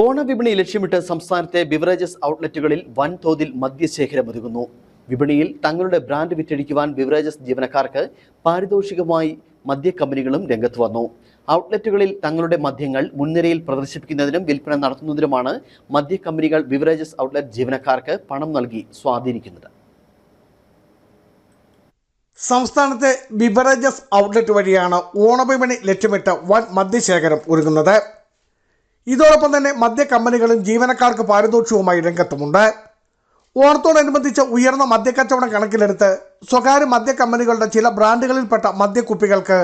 ഓണവിപണി ലക്ഷ്യമിട്ട് സംസ്ഥാനത്തെ ബിവറേജസ് ഔട്ട്ലെറ്റുകളിൽ വൻതോതിൽ മദ്യശേഖരം ഒരുങ്ങുന്നു വിപണിയിൽ തങ്ങളുടെ ബ്രാൻഡ് വിറ്റഴിക്കുവാൻ ബിവറേജസ് ജീവനക്കാർക്ക് പാരിതോഷികമായി മദ്യക്കമ്പനികളും രംഗത്ത് വന്നു. ഔട്ട്ലെറ്റുകളിൽ തങ്ങളുടെ മദ്യങ്ങൾ മുൻനിരയിൽ പ്രദർശിപ്പിക്കുന്നതിനും വിൽപ്പന നടത്തുന്നതിനുമാണ് മദ്യക്കമ്പനികൾ ബിവറേജസ് ഔട്ട്ലെറ്റ് ജീവനക്കാർക്ക് പണം നൽകി സ്വാധീനിക്കുന്നത്. സംസ്ഥാനത്തെ ബിവറേജസ് ഔട്ട്ലെറ്റ് വഴിയാണ് ഓണവിപണി ലക്ഷ്യമിട്ട് വൻ മദ്യശേഖരം ഒരുങ്ങുന്നത്. ഇതോടൊപ്പം തന്നെ മദ്യ കമ്പനികളും ജീവനക്കാർക്ക് പാരിതോഷികവുമായി രംഗത്തുമുണ്ട്. ഓണത്തോടനുബന്ധിച്ച് ഉയർന്ന മദ്യക്കച്ചവടം കണക്കിലെടുത്ത് സ്വകാര്യ മദ്യ കമ്പനികളുടെ ചില ബ്രാൻഡുകളിൽപ്പെട്ട മദ്യക്കുപ്പികൾക്ക്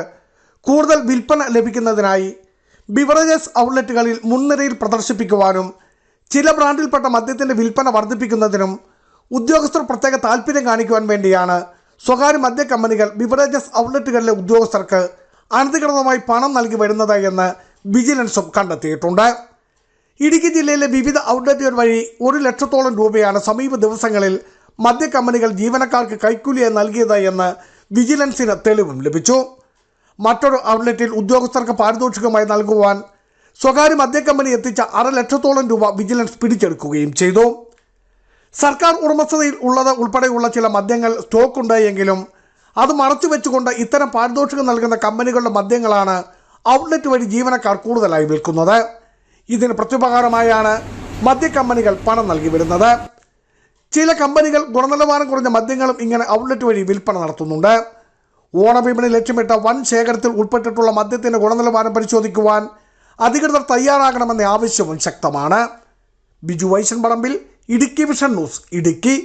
കൂടുതൽ വിൽപ്പന ലഭിക്കുന്നതിനായി ബിവറേജസ് ഔട്ട്ലെറ്റുകളിൽ മുൻനിരയിൽ പ്രദർശിപ്പിക്കുവാനും ചില ബ്രാൻഡിൽപ്പെട്ട മദ്യത്തിന്റെ വിൽപ്പന വർദ്ധിപ്പിക്കുന്നതിനും ഉദ്യോഗസ്ഥർ പ്രത്യേക താല്പര്യം കാണിക്കുവാൻ വേണ്ടിയാണ് സ്വകാര്യ മദ്യ കമ്പനികൾ ബിവറേജസ് ഔട്ട്ലെറ്റുകളിലെ ഉദ്യോഗസ്ഥർക്ക് അനധികൃതമായി പണം നൽകി വരുന്നത് എന്ന് വിജിലൻസും കണ്ടെത്തിയിട്ടുണ്ട്. ഇടുക്കി ജില്ലയിലെ വിവിധ ഔട്ട്ലെറ്റുകൾ വഴി ഒരു ലക്ഷത്തോളം രൂപയാണ് സമീപ ദിവസങ്ങളിൽ മദ്യ കമ്പനികൾ ജീവനക്കാർക്ക് കൈക്കൂലിയായി നൽകിയത് എന്ന് വിജിലൻസിന് തെളിവും ലഭിച്ചു. മറ്റൊരു ഔട്ട്ലെറ്റിൽ ഉദ്യോഗസ്ഥർക്ക് പാരിതോഷികമായി നൽകുവാൻ സ്വകാര്യ മദ്യ കമ്പനി എത്തിച്ച അര ലക്ഷത്തോളം രൂപ വിജിലൻസ് പിടിച്ചെടുക്കുകയും ചെയ്തു. സർക്കാർ ഉടമസ്ഥതയിൽ ഉള്ളത് ഉൾപ്പെടെയുള്ള ചില മദ്യങ്ങൾ സ്റ്റോക്ക് എങ്കിലും അത് മറച്ചു വെച്ചുകൊണ്ട് ഇത്തരം പാരിതോഷികം നൽകുന്ന കമ്പനികളുടെ മദ്യങ്ങളാണ് ഔട്ട്ലെറ്റ് വഴി ജീവനക്കാർ കൂടുതലായി വിൽക്കുന്നത്. ഇതിന് പ്രത്യുപകാരമായാണ് മദ്യ കമ്പനികൾ പണം നൽകി വരുന്നത്. ചില കമ്പനികൾ ഗുണനിലവാരം കുറഞ്ഞ മദ്യങ്ങളും ഇങ്ങനെ ഔട്ട്ലെറ്റ് വഴി വിൽപ്പന നടത്തുന്നുണ്ട്. ഓണവിപണി ലക്ഷ്യമിട്ട വൻ ശേഖരത്തിൽ ഉൾപ്പെട്ടിട്ടുള്ള മദ്യത്തിന്റെ ഗുണനിലവാരം പരിശോധിക്കുവാൻ അധികൃതർ തയ്യാറാകണമെന്ന ആവശ്യവും ശക്തമാണ്. Biju Vaishan Parambil Idukki vision news Idukki.